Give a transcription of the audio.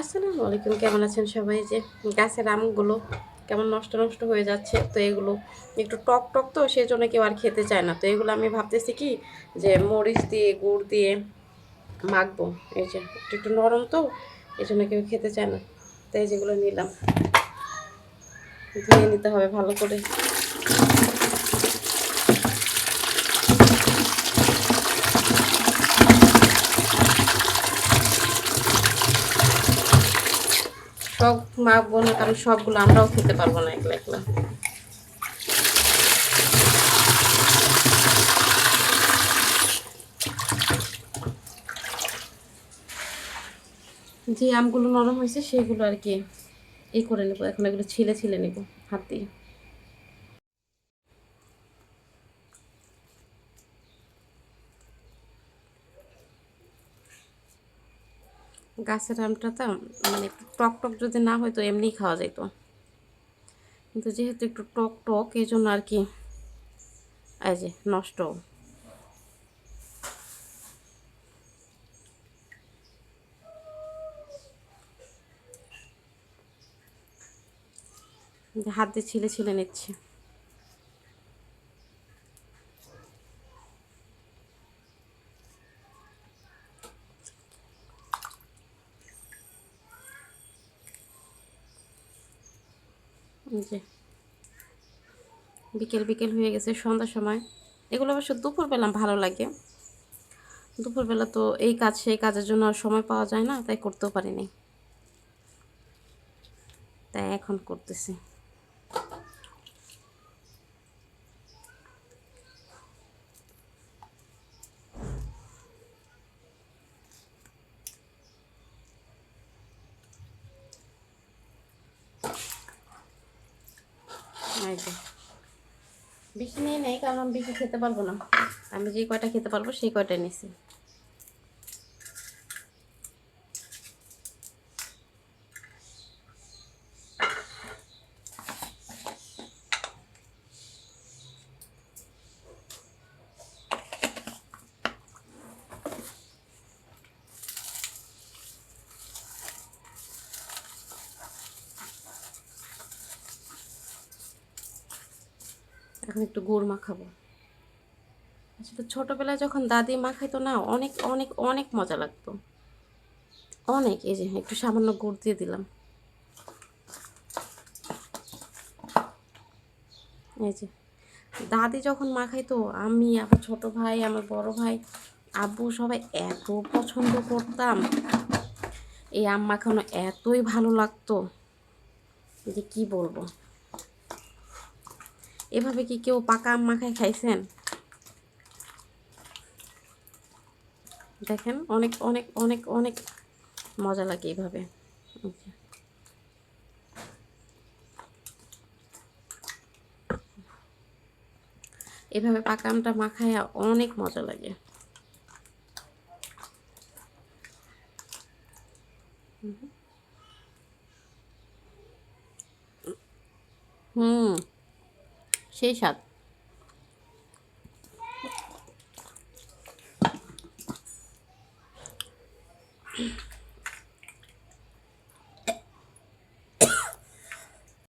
আসসালামু আলাইকুম, কেমন আছেন সবাই? যে গাছের আমগুলো কেমন নষ্ট নষ্ট হয়ে যাচ্ছে, তো এগুলো একটু টক টক তো সেই জন্য কেউ আর খেতে চায় না। তো এগুলো আমি ভাবতেছি কি যে মরিচ দিয়ে, গুড় দিয়ে মাখবো। এই যে একটু একটু নরম তো এই জন্য কেউ খেতে চায় না। তাই যেগুলো নিলাম, ধুয়ে নিতে হবে ভালো করে। সব মাখবো না কারণ সবগুলো আমরাও খেতে পারব না একলা একলা। যে আমগুলো নরম হয়েছে, সেগুলো আর কি এ করে নেব। এখন এগুলো ছিলে ছিলে নেব, হাত দিয়ে। গাছের আমটা তো মানে একটু টক টক যদি না হয়তো এমনিই খাওয়া যেত কিন্তু যেহেতু একটু টক টক এই জন্য আর কি, এই যে নষ্ট। হাত দিয়ে ছিলে ছিলে নিচ্ছে। যে বিকেল বিকেল হয়ে গেছে সন্ধ্যার সময়। এগুলো অবশ্য দুপুরবেলা ভালো লাগে। দুপুরবেলা তো এই কাজ সেই কাজের জন্য আর সময় পাওয়া যায় না, তাই করতেও পারিনি। তাই এখন করতেছি। বেশি নেই নেই, কারণ আমি বেশি খেতে পারব না। আমি যে কয়টা খেতে পারব, সেই কয়টা নিছি। এখন একটু গুড় মাখাবো আসলে ছোটোবেলায় যখন দাদি মাখাইতো না, অনেক অনেক অনেক মজা লাগতো। অনেক, এই যে একটু সামান্য গুড় দিয়ে দিলাম। এই যে, দাদি যখন মাখাইতো আমি, আমার ছোট ভাই, আমার বড় ভাই, আব্বু সবাই এত পছন্দ করতাম। এই আম মাখানো এতই ভালো লাগতো। যে কি বলব? এভাবে কি কেউ পাকা আম মাখায় খাইছেন? দেখেন, অনেক অনেক অনেক অনেক মজা লাগে এইভাবে এভাবে পাকা আমটা মাখায় অনেক মজা লাগে। হুম। সেই স্বাদ